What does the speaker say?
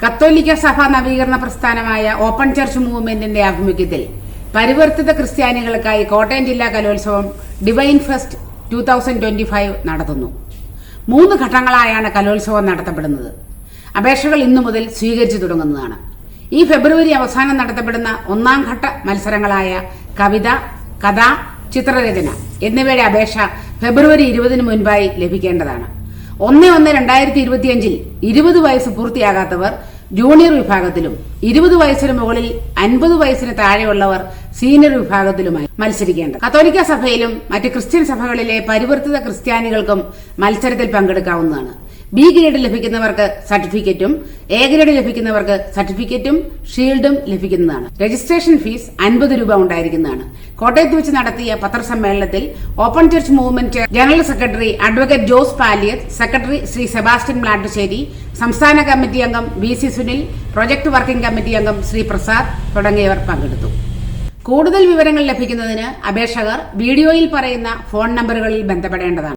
കത്തോലിക്ക സഭ നവീകരണ പ്രസ്ഥാനമായ ഓപ്പൺ ചർച്ച് മൂവ്മെന്റിന്റെ ആഭിമുഖ്യത്തിൽ പരിവർത്തിത ക്രിസ്ത്യാനികൾക്കായി കോട്ടയം ജില്ലാ കലോത്സവം divine fest two thousand twenty five നടത്തുന്നു. മൂന്ന് ഘട്ടങ്ങളായാണ് കലോത്സവം നടത്തപ്പെടുന്നത്. അപേക്ഷകൾ ഇന്നു മുതൽ സ്വീകരിച്ചു തുടങ്ങുന്നതാണ്. ഈ ഫെബ്രുവരി അവസാനം നടത്തപ്പെടുന്ന ഒന്നാം ഘട്ട മത്സരങ്ങളായ കവിത കഥ ചിത്രരചന എന്നിവയുടെ അപേക്ഷ ഫെബ്രുവരി ഇരുപതിന് മുൻപായി ലഭിക്കേണ്ടതാണ്. ഒന്ന് ഒന്ന് രണ്ടായിരത്തി ഇരുപത്തിയഞ്ചിൽ ഇരുപത് വയസ്സ് പൂർത്തിയാകാത്തവർ ജൂനിയർ വിഭാഗത്തിലും ഇരുപത് വയസ്സിന് മുകളിൽ അൻപത് വയസ്സിന് താഴെയുള്ളവർ സീനിയർ വിഭാഗത്തിലുമായി മത്സരിക്കേണ്ടത്. കത്തോലിക്ക സഭയിലും മറ്റ് ക്രിസ്ത്യൻ സഭകളിലെ പരിവർത്തിത ക്രിസ്ത്യാനികൾക്കും മത്സരത്തിൽ പങ്കെടുക്കാവുന്നതാണ്. ബി ഗ്രേഡ് ലഭിക്കുന്നവർക്ക് സർട്ടിഫിക്കറ്റും എ ഗ്രേഡ് ലഭിക്കുന്നവർക്ക് സർട്ടിഫിക്കറ്റും ഷീൽഡും ലഭിക്കുന്നതാണ്. രജിസ്ട്രേഷൻ ഫീസ് അൻപത് രൂപ ഉണ്ടായിരിക്കുന്നതാണ്. കോട്ടയത്ത് വെച്ച് നടത്തിയ പത്രസമ്മേളനത്തിൽ open church movement general secretary advocate Jose Paliyath secretary Shri Sebastian Mlattusseri സംസ്ഥാന കമ്മിറ്റി അംഗം V C Sunil project working committee അംഗം ശ്രീ പ്രസാദ് തുടങ്ങിയവർ പങ്കെടുത്തു. കൂടുതൽ വിവരങ്ങൾ ലഭിക്കുന്നതിന് അപേക്ഷകർ വീഡിയോയിൽ പറയുന്ന ഫോൺ നമ്പറുകളിൽ ബന്ധപ്പെടേണ്ടതാണ്.